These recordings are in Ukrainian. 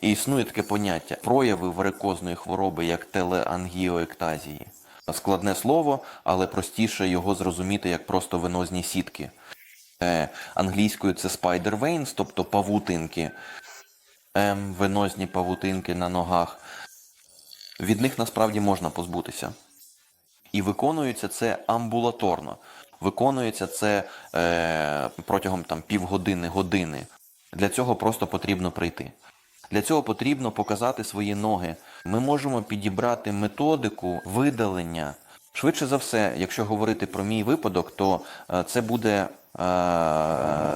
І існує таке поняття прояви варикозної хвороби як телеангіоектазії. Складне слово, але простіше його зрозуміти як просто венозні сітки. Е, англійською це spider veins, тобто павутинки, ем, венозні павутинки на ногах. Від них насправді можна позбутися. І виконується це амбулаторно. Виконується це е, протягом там, півгодини, години. Для цього просто потрібно прийти. Для цього потрібно показати свої ноги. Ми можемо підібрати методику видалення. Швидше за все, якщо говорити про мій випадок, то е, це буде е,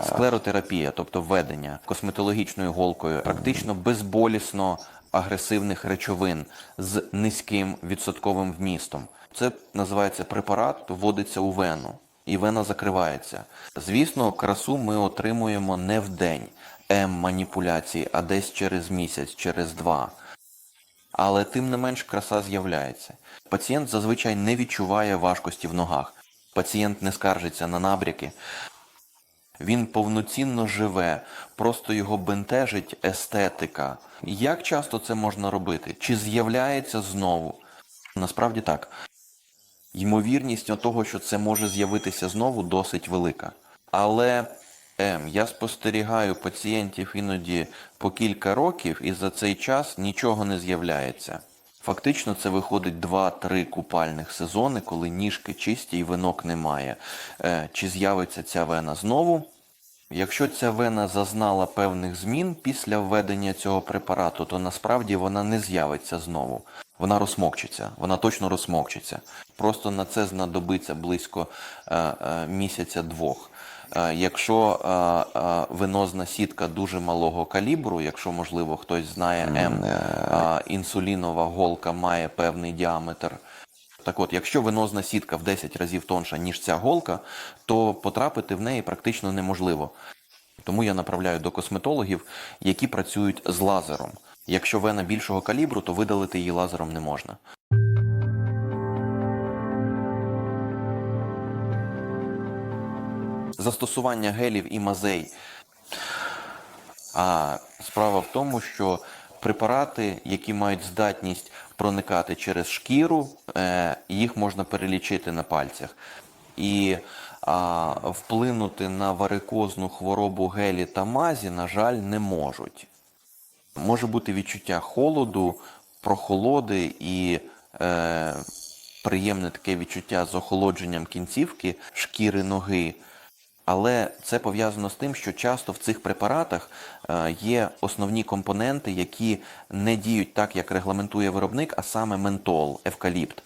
склеротерапія, тобто введення косметологічною голкою, практично безболісно агресивних речовин з низьким відсотковим вмістом. Це називається препарат, вводиться у вену, і вена закривається. Звісно, красу ми отримуємо не в день М-маніпуляції, а десь через місяць, через два. Але тим не менш краса з'являється. Пацієнт зазвичай не відчуває важкості в ногах. Пацієнт не скаржиться на набряки. Він повноцінно живе, просто його бентежить естетика. Як часто це можна робити? Чи з'являється знову? Насправді так. Ймовірність того, що це може з'явитися знову, досить велика. Але ем, я спостерігаю пацієнтів іноді по кілька років, і за цей час нічого не з'являється. Фактично, це виходить 2-3 купальних сезони, коли ніжки чисті і винок немає. Е, чи з'явиться ця вена знову? Якщо ця вена зазнала певних змін після введення цього препарату, то насправді вона не з'явиться знову. Вона розмокчиться, вона точно розмокчиться. Просто на це знадобиться близько е, е, місяця-двох. Е, якщо е, е, венозна сітка дуже малого калібру, якщо можливо хтось знає М, інсулінова голка має певний діаметр. Так от, якщо венозна сітка в 10 разів тонша, ніж ця голка, то потрапити в неї практично неможливо. Тому я направляю до косметологів, які працюють з лазером. Якщо вена більшого калібру, то видалити її лазером не можна. Застосування гелів і мазей. А справа в тому, що препарати, які мають здатність проникати через шкіру, е, їх можна перелічити на пальцях. І а, вплинути на варикозну хворобу гелі та мазі, на жаль, не можуть. Може бути відчуття холоду, прохолоди і е, приємне таке відчуття з охолодженням кінцівки шкіри ноги. Але це пов'язано з тим, що часто в цих препаратах е, є основні компоненти, які не діють так, як регламентує виробник, а саме ментол, евкаліпт.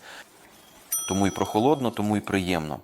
Тому і прохолодно, тому і приємно.